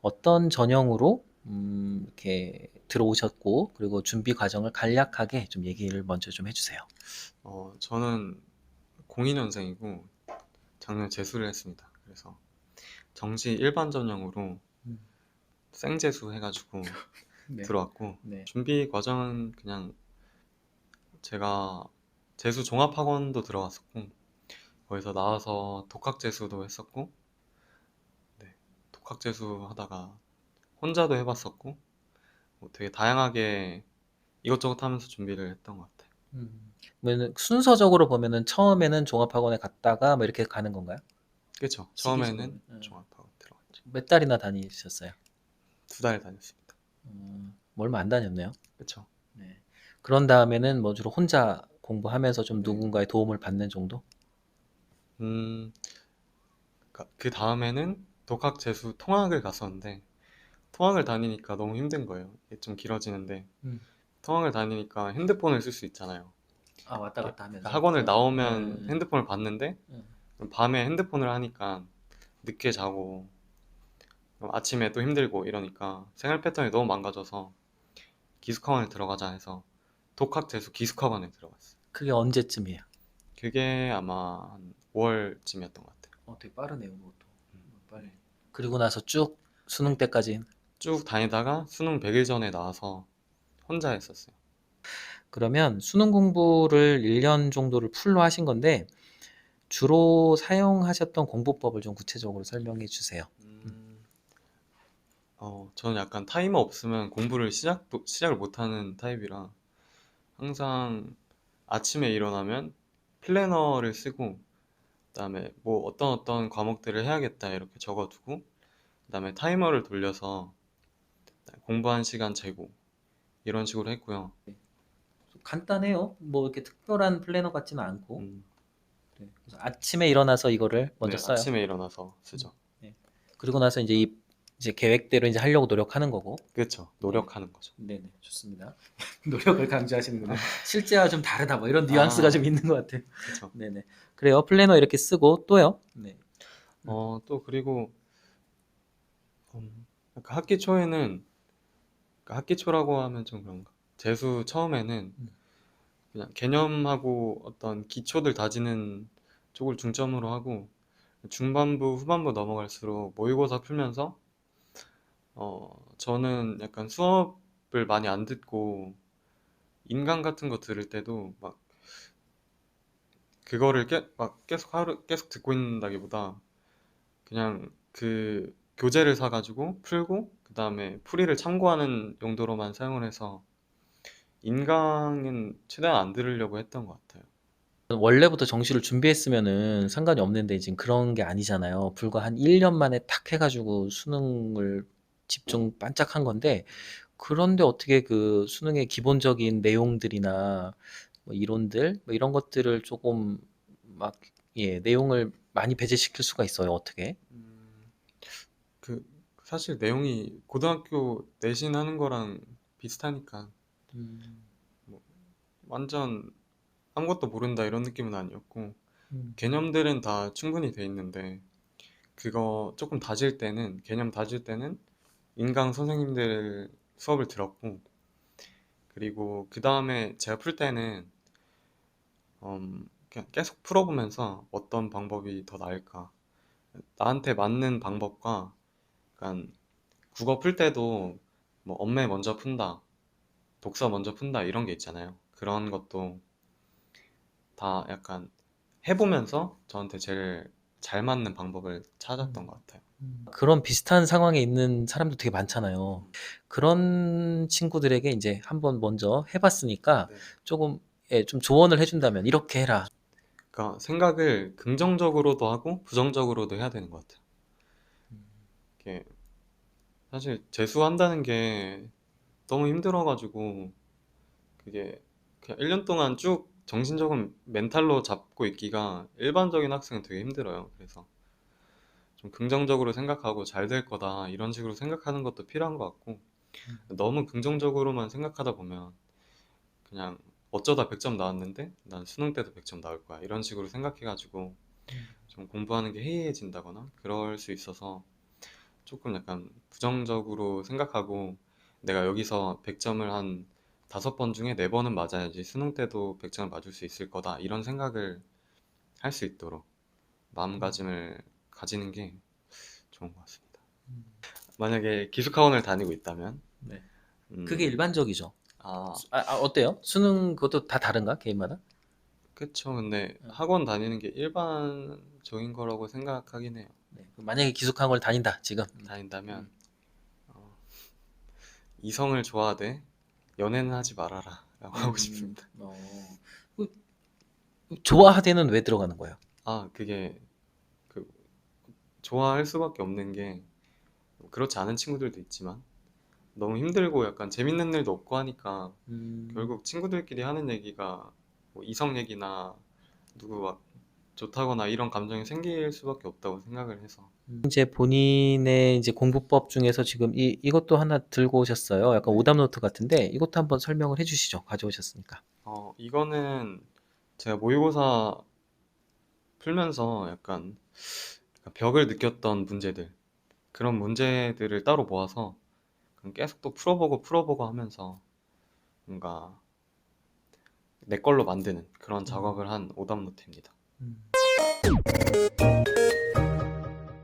어떤 전형으로 음, 이렇게 들어오셨고 그리고 준비 과정을 간략하게 좀 얘기를 먼저 좀 해주세요. 어, 저는 02년생이고 작년 재수를 했습니다. 그래서 정시 일반 전형으로 음. 생재수 해가지고 들어왔고 네. 준비 과정은 그냥 제가 재수 종합학원도 들어갔었고 거기서 나와서 독학 재수도 했었고 네, 독학 재수 하다가 혼자도 해봤었고 뭐 되게 다양하게 이것저것 하면서 준비를 했던 것 같아요. 음, 그러면 순서적으로 보면은 처음에는 종합학원에 갔다가 뭐 이렇게 가는 건가요? 그렇죠. 처음에는 음. 종합학원 들어갔죠. 몇 달이나 다니셨어요? 두 달 다녔습니다. 음, 뭐 얼마 안 다녔네요. 그렇죠. 네. 그런 다음에는 뭐 주로 혼자 공부하면서 좀 네. 누군가의 도움을 받는 정도? 음, 그 다음에는 독학 재수 통학을 갔었는데 통학을 다니니까 너무 힘든 거예요. 이게 좀 길어지는데 음. 통학을 다니니까 핸드폰을 쓸 수 있잖아요. 아 왔다 갔다 하면서 학원을 나오면 음. 핸드폰을 봤는데 음. 밤에 핸드폰을 하니까 늦게 자고 아침에 또 힘들고 이러니까 생활 패턴이 너무 망가져서 기숙학원에 들어가자 해서 독학 재수 기숙학원에 들어갔어요. 그게 언제쯤이에요? 그게 아마 한 5월쯤이었던 것 같아요. 어, 되게 빠르네요, 그것도. 음. 빨리. 그리고 나서 쭉 수능 때까지 쭉 다니다가 수능 100일 전에 나와서 혼자 했었어요. 그러면 수능 공부를 1년 정도를 풀로 하신 건데 주로 사용하셨던 공부법을 좀 구체적으로 설명해 주세요. 음, 어, 저는 약간 타이머 없으면 공부를 시작도, 시작을 못하는 타입이라 항상 아침에 일어나면 플래너를 쓰고 그다음에 뭐 어떤 어떤 과목들을 해야겠다 이렇게 적어두고 그다음에 타이머를 돌려서 공부 한 시간 재고 이런 식으로 했고요. 좀 간단해요. 뭐 이렇게 특별한 플래너 같지는 않고 음, 네. 그래서 아침에 일어나서 이거를 먼저 네, 써요. 아침에 일어나서 쓰죠. 그리고 나서 이제 이 이제 계획대로 이제 하려고 노력하는 거고. 그렇죠. 노력하는 거죠. 네네 좋습니다. 노력을 강조하시는군요. 실제와 좀 다르다 뭐 이런 뉘앙스가 아. 좀 있는 것 같아요. 그렇죠. 네네 그래요. 플래너 이렇게 쓰고 또요. 네. 어, 또 그리고 음, 약간 학기 초에는 그러니까 학기 초라고 하면 좀 그런가. 재수 처음에는 음. 그냥 개념하고 어떤 기초들 다지는 쪽을 중점으로 하고 중반부, 후반부 넘어갈수록 모의고사 풀면서 어, 저는 약간 수업을 많이 안 듣고 인강 같은 거 들을 때도 막 그거를 깨, 막 계속 하루 계속 듣고 있는다기보다 그냥 그 교재를 사가지고 풀고 그 다음에 풀이를 참고하는 용도로만 사용을 해서 인강은 최대한 안 들으려고 했던 것 같아요. 원래부터 정시를 준비했으면은 상관이 없는데 지금 그런 게 아니잖아요. 불과 한 1년 만에 탁 해가지고 수능을 집중 반짝한 건데 그런데 어떻게 그 수능의 기본적인 내용들이나 뭐 이론들 뭐 이런 것들을 조금 막 예, 내용을 많이 배제시킬 수가 있어요. 어떻게? 음, 그 사실 내용이 고등학교 내신 하는 거랑 비슷하니까 완전 아무것도 모른다 이런 느낌은 아니었고 음. 개념들은 다 충분히 돼 있는데 그거 조금 다질 때는 개념 다질 때는 인강 선생님들 수업을 들었고 그리고 그 다음에 제가 풀 때는 음, 계속 풀어보면서 어떤 방법이 더 나을까. 나한테 맞는 방법과 약간 국어 풀 때도 뭐 엄매 먼저 푼다 독서 먼저 푼다 이런 게 있잖아요. 그런 것도 다 약간 해보면서 저한테 제일 잘 맞는 방법을 찾았던 것 같아요. 그런 비슷한 상황에 있는 사람도 되게 많잖아요. 그런 친구들에게 이제 한번 먼저 해 봤으니까 네. 조금 예, 좀 조언을 해 준다면 이렇게 해라. 그러니까 생각을 긍정적으로도 하고 부정적으로도 해야 되는 것 같아요. 이게 사실 재수한다는 게 너무 힘들어 가지고 그게 그냥 1 년 동안 쭉 정신적인 멘탈로 잡고 있기가 일반적인 학생은 되게 힘들어요. 그래서 좀 긍정적으로 생각하고 잘 될 거다 이런 식으로 생각하는 것도 필요한 것 같고 너무 긍정적으로만 생각하다 보면 그냥 어쩌다 100점 나왔는데 난 수능 때도 100점 나올 거야 이런 식으로 생각해가지고 좀 공부하는 게 해이해진다거나 그럴 수 있어서 조금 약간 부정적으로 생각하고 내가 여기서 100점을 한 다섯 번 중에 네 번은 맞아야지 수능 때도 100점을 맞을 수 있을 거다 이런 생각을 할 수 있도록 마음가짐을 가지는 게 좋은 것 같습니다. 만약에 기숙학원을 다니고 있다면 네. 음, 그게 일반적이죠. 아 아, 아, 어때요? 수능 그것도 다 다른가 개인마다? 그쵸 근데 어. 학원 다니는 게 일반적인 거라고 생각하긴 해요. 네. 만약에 기숙학원을 다닌다 지금. 다닌다면 음. 어, 이성을 좋아하되 연애는 하지 말아라 라고 하고 음, 싶습니다. 어. 그, 좋아하되는 왜 들어가는 거예요? 아 그게 그 좋아할 수밖에 없는 게 그렇지 않은 친구들도 있지만 너무 힘들고 약간 재밌는 일도 없고 하니까 음, 결국 친구들끼리 하는 얘기가 뭐 이성 얘기나 누구 막 좋다거나 이런 감정이 생길 수밖에 없다고 생각을 해서 이제 본인의 이제 공부법 중에서 지금 이 이것도 하나 들고 오셨어요. 약간 오답 노트 같은데 이것도 한번 설명을 해주시죠. 가져오셨으니까. 어 이거는 제가 모의고사 풀면서 약간 벽을 느꼈던 문제들 그런 문제들을 따로 모아서 계속 또 풀어보고 풀어보고 하면서 뭔가 내 걸로 만드는 그런 작업을 한 오답 노트입니다. 음.